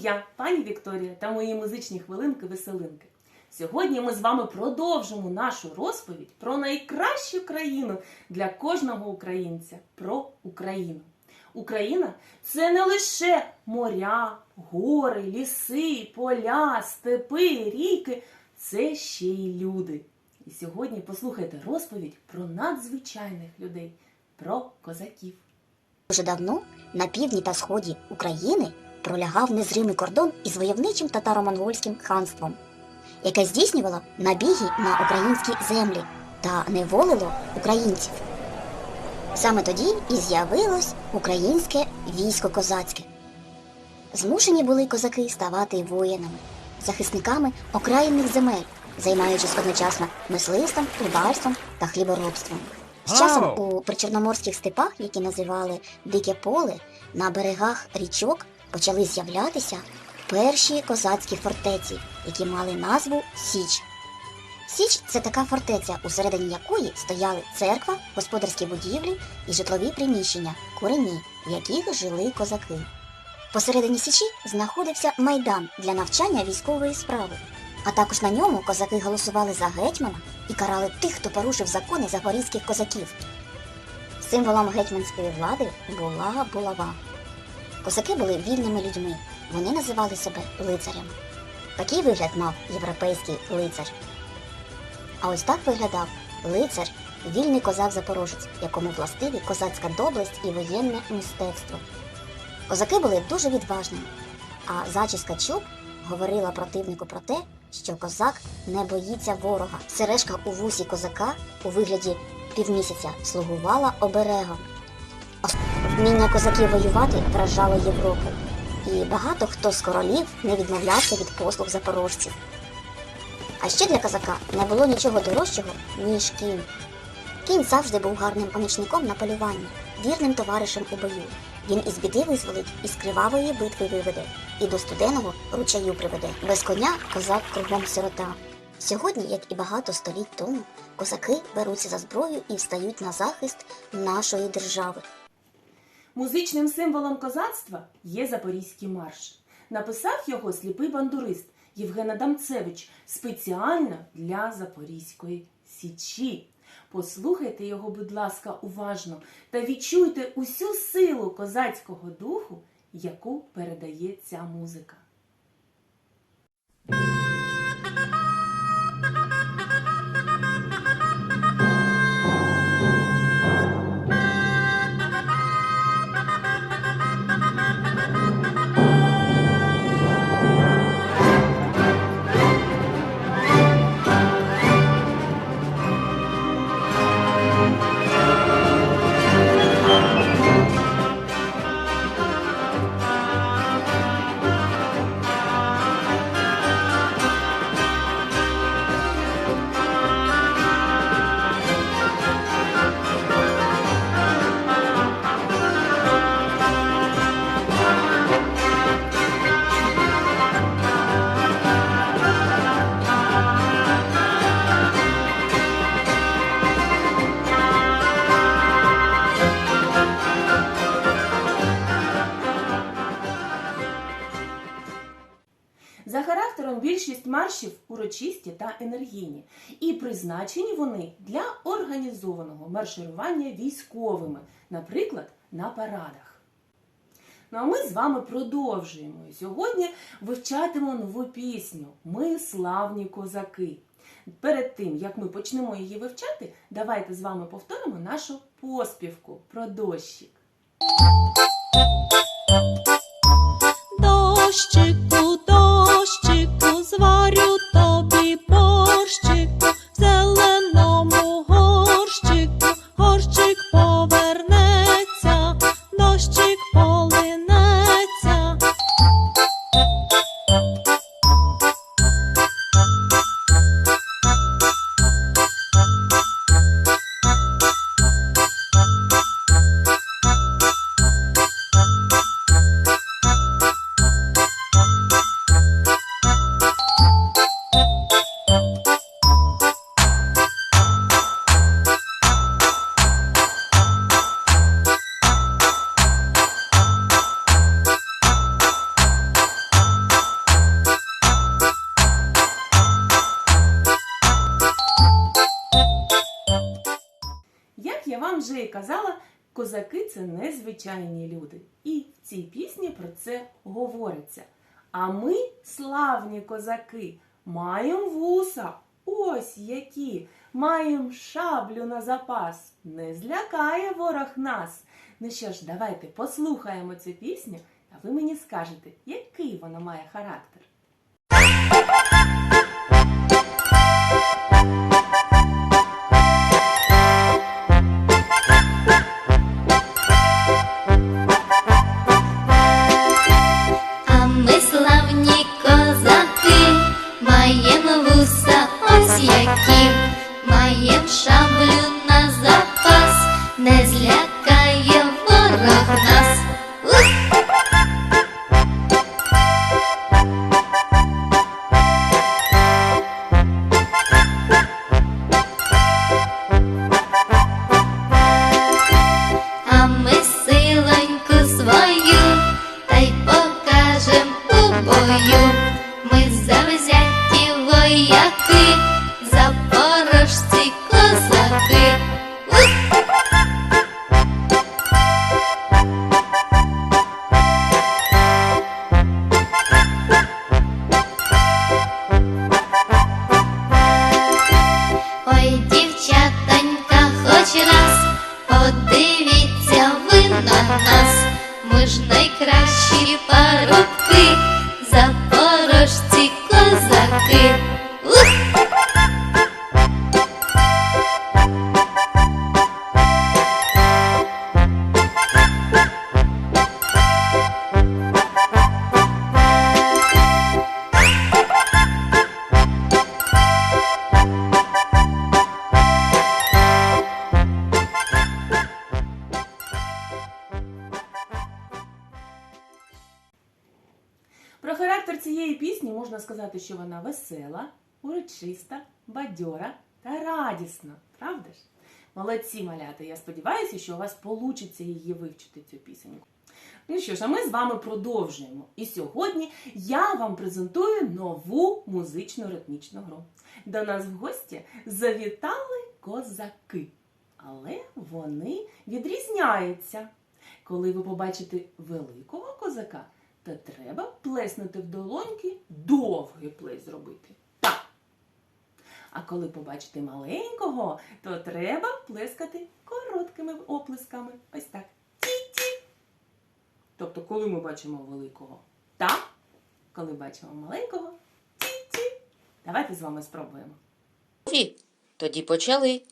я, пані Вікторія, та мої музичні хвилинки-веселинки. Сьогодні ми з вами продовжимо нашу розповідь про найкращу країну для кожного українця про Україну. Україна це не лише моря, гори, ліси, поля, степи, ріки, це ще й люди. І сьогодні послухайте розповідь про надзвичайних людей, про козаків. Дуже давно на півдні та сході України пролягав незримий кордон із войовничим татаро-монгольським ханством, яке здійснювало набіги на українські землі та неволило українців. Саме тоді і з'явилось українське військо козацьке. Змушені були козаки ставати воїнами, захисниками окраїнних земель, займаючись одночасно мисливством, рибальством та хліборобством. З часом у причорноморських степах, які називали Дике поле, на берегах річок почали з'являтися перші козацькі фортеці, які мали назву Січ. Січ це така фортеця, усередині якої стояли церква, господарські будівлі і житлові приміщення, курені, в яких жили козаки. Посередині Січі знаходився майдан для навчання військової справи. А також на ньому козаки голосували за гетьмана і карали тих, хто порушив закони запорізьких козаків. Символом гетьманської влади була булава. Козаки були вільними людьми, вони називали себе лицарями. Такий вигляд мав європейський лицар. А ось так виглядав лицар, вільний козак-запорожець, якому властиві козацька доблесть і воєнне мистецтво. Козаки були дуже відважними, а зачіска чуб говорила противнику про те, що козак не боїться ворога. Сережка у вусі козака у вигляді півмісяця слугувала оберегом. Вміння козаків воювати вражало Європу, і багато хто з королів не відмовлявся від послуг запорожців. А ще для козака не було нічого дорожчого, ніж кінь. Кінь завжди був гарним помічником на полюванні, вірним товаришем у бою. Він із біди визволить, із кривавої битви виведе, і до студеного ручаю приведе. Без коня козак кругом сирота. Сьогодні, як і багато століть тому, козаки беруться за зброю і встають на захист нашої держави. Музичним символом козацтва є Запорізький марш. Написав його сліпий бандурист Євген Адамцевич спеціально для Запорізької січі. Послухайте його, будь ласка, уважно та відчуйте усю силу козацького духу, яку передає ця музика. Урочисті та енергійні, і призначені вони для організованого марширування військовими, наприклад, на парадах. Ну а ми з вами продовжуємо. Сьогодні вивчатимо нову пісню Ми славні козаки. Перед тим, як ми почнемо її вивчати, давайте з вами повторимо нашу поспівку про дощик. Дощику, дощику, зварю це незвичайні люди. І в цій пісні про це говориться. А ми, славні козаки, маємо вуса, ось які, маємо шаблю на запас. Не злякає ворог нас. Ну що ж, давайте послухаємо цю пісню, а ви мені скажете, який вона має характер. Сказати, що вона весела, урочиста, бадьора та радісна. Правда ж? Молодці, малята! Я сподіваюся, що у вас вийде її вивчити цю пісеньку. Ну що ж, а ми з вами продовжуємо. І сьогодні я вам презентую нову музичну ритмічну гру. До нас в гості завітали козаки, але вони відрізняються. Коли ви побачите великого козака, то треба плеснути в долоньки довгий плес зробити. Так. А коли побачите маленького, то треба плескати короткими оплесками. Ось так. Ті-ті. Тобто, коли ми бачимо великого так, коли бачимо маленького ті-ті. Давайте з вами спробуємо. Тоді почали.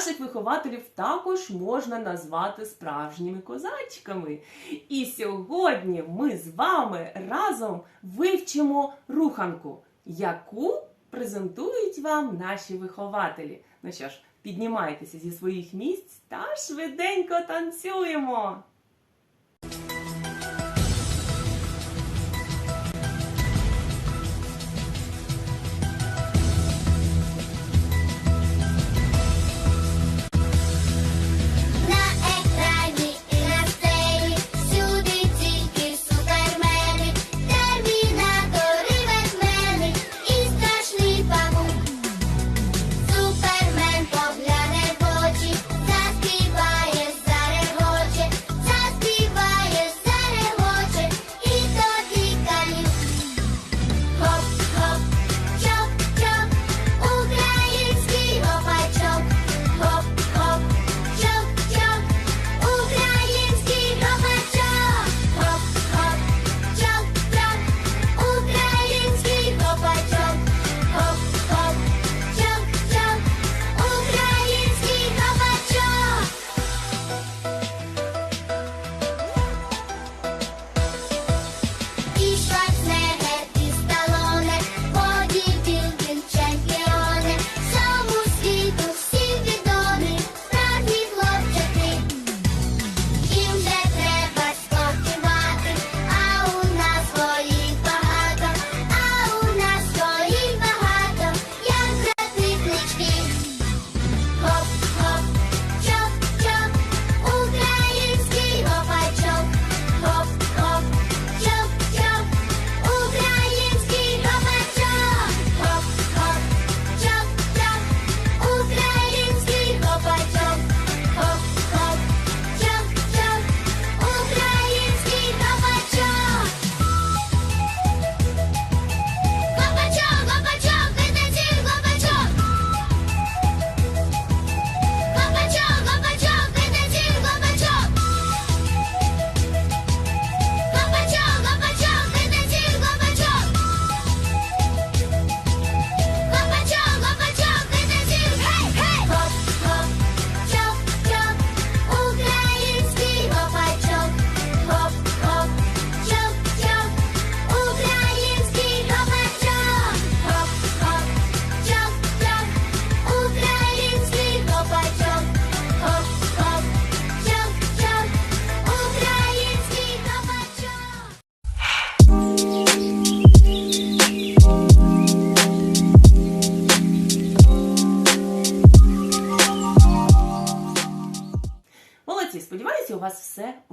Наших вихователів також можна назвати справжніми козачками. І сьогодні ми з вами разом вивчимо руханку, яку презентують вам наші вихователі. Ну що ж, піднімайтеся зі своїх місць та швиденько танцюємо!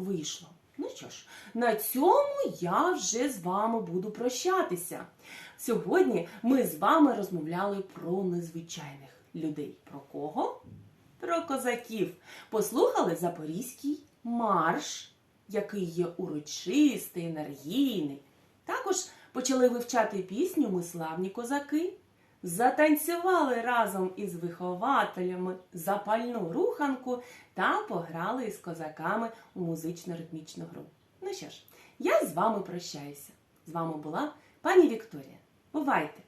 вийшло. Ну що ж, на цьому я вже з вами буду прощатися. Сьогодні ми з вами розмовляли про незвичайних людей. Про кого? Про козаків. Послухали Запорізький марш, який є урочистий, енергійний. Також почали вивчати пісню Ми славні козаки. Затанцювали разом із вихователями запальну руханку та пограли із козаками у музично-ритмічну гру. Ну що ж, я з вами прощаюся. З вами була пані Вікторія. Бувайте!